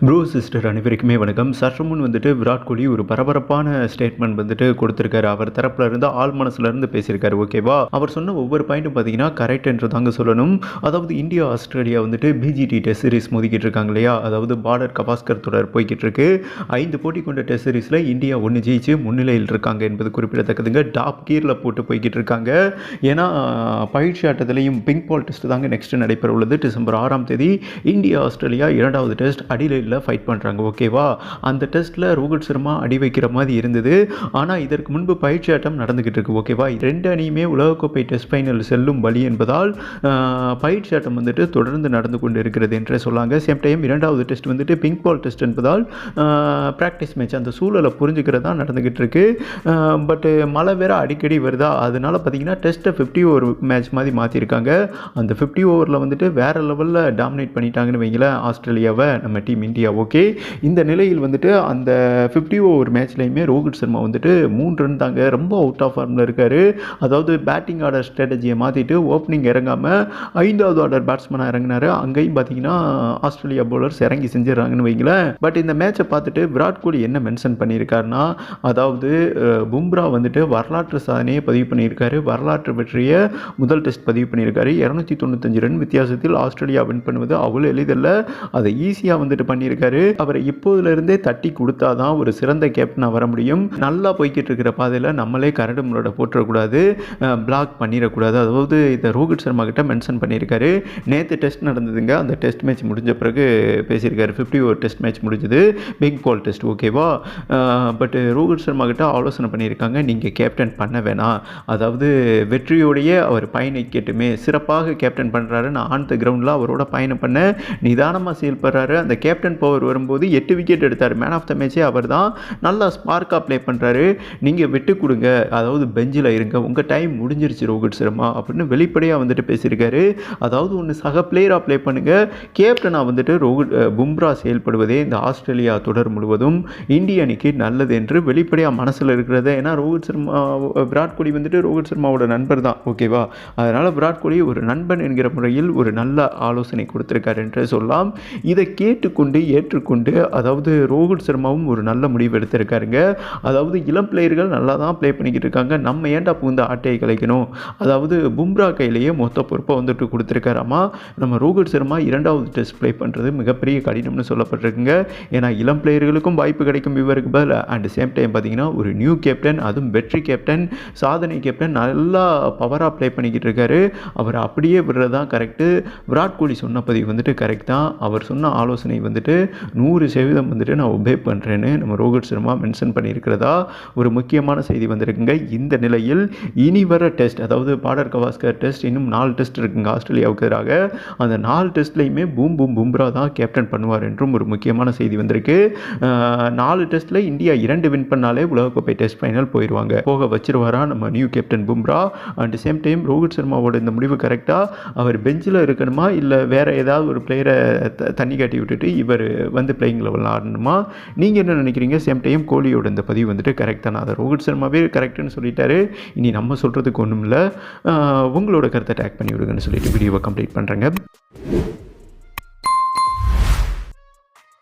Bru sister அனைவருக்குமே வணக்கம். சற்று முன் வந்துட்டு விராட் கோலி ஒரு பரபரப்பான ஸ்டேட்மெண்ட் வந்துட்டு கொடுத்துருக்காரு. அவர் தரப்புல இருந்து ஆள் மனசுல இருந்து பேசியிருக்காரு ஓகேவா அவர் சொன்ன ஒவ்வொரு பாயிண்ட்டும் பார்த்தீங்கன்னா கரெக்ட் என்று தாங்க சொல்லணும். அதாவது இந்தியா ஆஸ்திரேலியா வந்துட்டு பிஜிடி டெஸ்ட் சீரிஸ் மோதிக்கிட்டு இருக்காங்க இல்லையா? அதாவது பார்டர் கபாஸ்கர் தொடர் போய்கிட்டு இருக்கு. ஐந்து போட்டி கொண்ட டெஸ்ட் சீரிஸில் இந்தியா ஒன்று ஜெயிச்சு முன்னிலையில் இருக்காங்க என்பது குறிப்பிடத்தக்கதுங்க. டாப் கீரில் போட்டு போய்கிட்டு இருக்காங்க. ஏன்னா பயிற்சி ஆட்டத்திலையும் பிங்க் பால் டெஸ்ட் தாங்க நெக்ஸ்ட் நடைபெற உள்ளது. டிசம்பர் ஆறாம் தேதி இந்தியா ஆஸ்திரேலியா இரண்டாவது டெஸ்ட் அடிலையில் ஃபைட் பண்ணுறாங்க ஓகேவா அந்த டெஸ்ட்டில் ரோஹித் சர்மா அடி வைக்கிற மாதிரி இருந்தது. ஆனால் இதற்கு முன்பு பயிற்சி ஆட்டம் நடந்துக்கிட்டு இருக்கு ஓகேவா ரெண்டு அணியுமே உலகக்கோப்பை டெஸ்ட் ஃபைனல் செல்லும் வழி என்பதால் பயிற்சி ஆட்டம் வந்துட்டு தொடர்ந்து நடந்து கொண்டு இருக்கிறது என்று சொல்லாங்க. சேம் டைம் இரண்டாவது டெஸ்ட் வந்துட்டு பிங்க் பால் டெஸ்ட் என்பதால் ப்ராக்டிஸ் மேட்ச் அந்த சூழலை புரிஞ்சுக்கிறதா நடந்துக்கிட்டு இருக்கு. பட்டு மழை வேற அடிக்கடி வருதா? அதனால பார்த்தீங்கன்னா டெஸ்ட்டை ஃபிஃப்டி ஓவர் மேட்ச் மாதிரி மாற்றிருக்காங்க அந்த ஃபிஃப்டி ஓவரில் வந்துட்டு வேற லெவலில் டாமினேட் பண்ணிட்டாங்கன்னு வைங்களேன் ஆஸ்திரேலியாவை நம்ம டீம் இந்தியா ஓகே இந்த நிலையில் வந்துட்டு அந்த ஃபிஃப்டி ஓவர் மேட்ச்லையுமே ரோஹித் சர்மா வந்துட்டு மூணு ரன் தாங்க ரொம்ப அவுட் ஆஃப் ஃபார்மில் இருக்கார். அதாவது பேட்டிங் ஆர்டர் ஸ்ட்ராட்டஜியை மாற்றிட்டு ஓப்பனிங் இறங்காமல் ஐந்தாவது ஆர்டர் பேட்ஸ்மேனாக இறங்கினார். அங்கேயும் பார்த்தீங்கன்னா ஆஸ்திரேலியா பவுலர்ஸ் இறங்கி செஞ்சிடறாங்கன்னு வைங்களேன். பட் இந்த மேட்சை பார்த்துட்டு விராட் கோலி என்ன மென்ஷன் பண்ணியிருக்காருன்னா அதாவது பும்ரா வந்துட்டு வரலாற்று சாதனையை பதிவு பண்ணியிருக்காரு. வரலாற்று வெற்றியை முதல் டெஸ்ட் பதிவு பண்ணியிருக்காரு. இரநூத்தி தொண்ணூத்தஞ்சு ரன் வித்தியாசத்தில் ஆஸ்திரேலியா வின் பண்ணுவது அவ்வளோ எளிதல்ல. அதை ஈஸியாக வந்துட்டு பண்ணியிருக்காரு அவரை இப்போதுலேருந்தே தட்டி கொடுத்தாதான் ஒரு சிறந்த கேப்டனாக வர முடியும். நல்லா போய்கிட்டு இருக்கிற பாதையில் நம்மளே கரடு முரடை போட்டுறக்கூடாது பிளாக் பண்ணிடக்கூடாது. அதாவது இதை ரோஹித் சர்மா கிட்ட மென்ஷன் பண்ணியிருக்காரு. நேற்று டெஸ்ட் நடந்ததுங்க. அந்த டெஸ்ட் மேட்ச் முடிஞ்ச பிறகு பேசியிருக்காரு. ஃபிஃப்டி ஓவர் டெஸ்ட் மேட்ச் முடிஞ்சது. பிக் பால் டெஸ்ட் ஓகேவா பட் ரோஹித் சர்மா கிட்ட ஆலோசனை பண்ணியிருக்காங்க. நீங்கள் கேப்டன் பண்ண வேணாம். அதாவது வெற்றியோடைய அவர் பயணிக்கட்டுமே சிறப்பாக கேப்டன் பண்ணுறாரு நான் ஆன் த கிரவுண்டில் அவரோட பயணம் பண்ண நிதானமாக செயல்படுறாரு. அந்த கேப்டன் பவர் வரும்போது எட்டு விக்கெட் எடுத்தார். மேன் ஆஃப் த மேட்சே அவர் தான் நல்லா ஸ்பார்க்காக ப்ளே பண்ணுறாரு நீங்கள் விட்டு கொடுங்க. அதாவது பெஞ்சில் இருங்க. உங்கள் டைம் முடிஞ்சிருச்சு ரோஹித் சர்மா அப்படின்னு வெளிப்படையாக வந்துட்டு பேசியிருக்காரு. அதாவது ஒன்று சக பிளேயராக ப்ளே பண்ணுங்கள் கேப்டனாக வந்துட்டு ரோஹித் பும்ரா செயல்படுவதே இந்த ஆஸ்திரேலியா தொடர் முழுவதும் இந்திய அணிக்கு நல்லது என்று வெளிப்படையாக மனசில் இருக்கிறது. ஏன்னா ரோஹித் சர்மா விராட் கோலி வந்துட்டு ரோஹித் சர்மாவோட நண்பர் தான். ஓகேவா அதனால் விராட் கோலி ஒரு நண்பன் என்கிற முறையில் ஒரு நல்ல ஆலோசனை கொடுத்துருக்காரு என்று சொல்லலாம். இதை கேட்டுக்கொண்டு ஏற்றுக்கொண்டு அதாவது ரோஹித் சர்மாவும் ஒரு நல்ல முடிவு எடுத்திருக்காருங்க. அதாவது இளம் பிளேயர்கள் நல்லா தான் ப்ளே பண்ணிக்கிட்டு இருக்காங்க. நம்ம ஏன்டா புகுந்த ஆட்டையை கலைக்கணும்? அதாவது பும்ரா கையிலேயே மொத்த பொறுப்பை வந்துட்டு கொடுத்துருக்காராமா நம்ம ரோஹித் சர்மா இரண்டாவது டெஸ்ட் ப்ளே பண்ணுறது மிகப்பெரிய கடினம்னு சொல்லப்பட்டிருக்குங்க. ஏன்னா இளம் பிளேயர்களுக்கும் வாய்ப்பு கிடைக்கும் இவருக்கு பதில். அண்ட் சேம் டைம் பார்த்தீங்கன்னா ஒரு நியூ கேப்டன் அதுவும் வெற்றி கேப்டன் சாதனை கேப்டன் நல்லா பவராக ப்ளே பண்ணிக்கிட்டு இருக்காரு. அவர் அப்படியே விடுறது தான் கரெக்டு விராட் கோலி சொன்ன பதிவு வந்துட்டு கரெக்ட் தான். அவர் சொன்ன ஆலோசனை வந்துட்டு நூறு சதவீதம் வந்துட்டு நான் ஒபே பண்ணுறேன்னு நம்ம ரோஹித் சர்மா மென்ஷன் பண்ணியிருக்கிறதா? ஒரு முக்கியமான செய்தி வந்திருக்குங்க. இந்த நிலையில் இனி வர டெஸ்ட் அதாவது பாடர் கவாஸ்கர் டெஸ்ட் இன்னும் நாலு டெஸ்ட் இருக்குங்க ஆஸ்திரேலியாவுக்கு எதிராக. அந்த நாலு டெஸ்ட்லையுமே பூம் பூம் பும்ரா தான் கேப்டன் பண்ணுவார் என்றும் ஒரு முக்கியமான செய்தி வந்திருக்கு. நாலு டெஸ்ட்டில் இந்தியா இரண்டு வின் பண்ணாலே உலகக்கோப்பை டெஸ்ட் ஃபைனல் போயிடுவாங்க போக வச்சிருவாரா நம்ம new captain Bumrah? At same time Rohit சர்மாவோட இந்த முடிவு கரெக்டாக அவர் பெஞ்சில் இருக்கணுமா? இல்லை வேறு ஏதாவது ஒரு பிளேயரை தண்ணி காட்டி விட்டுட்டு இவர் வந்து பிளேயிங் லெவலில் ஆடணுமா? நீங்கள் என்ன நினைக்கிறீங்க? சேம் டைம் கோலியோட இந்த பதிவு வந்துட்டு கரெக்ட் தானே? அதை ரோஹித் சர்மாவே கரெக்டுன்னு சொல்லிட்டாரு. இனி நம்ம சொல்கிறதுக்கு ஒன்றும் இல்லை உங்களோட கருத்தை டேக் பண்ணி விடுங்கன்னு சொல்லிட்டு வீடியோவை கம்ப்ளீட் பண்ணுறேங்க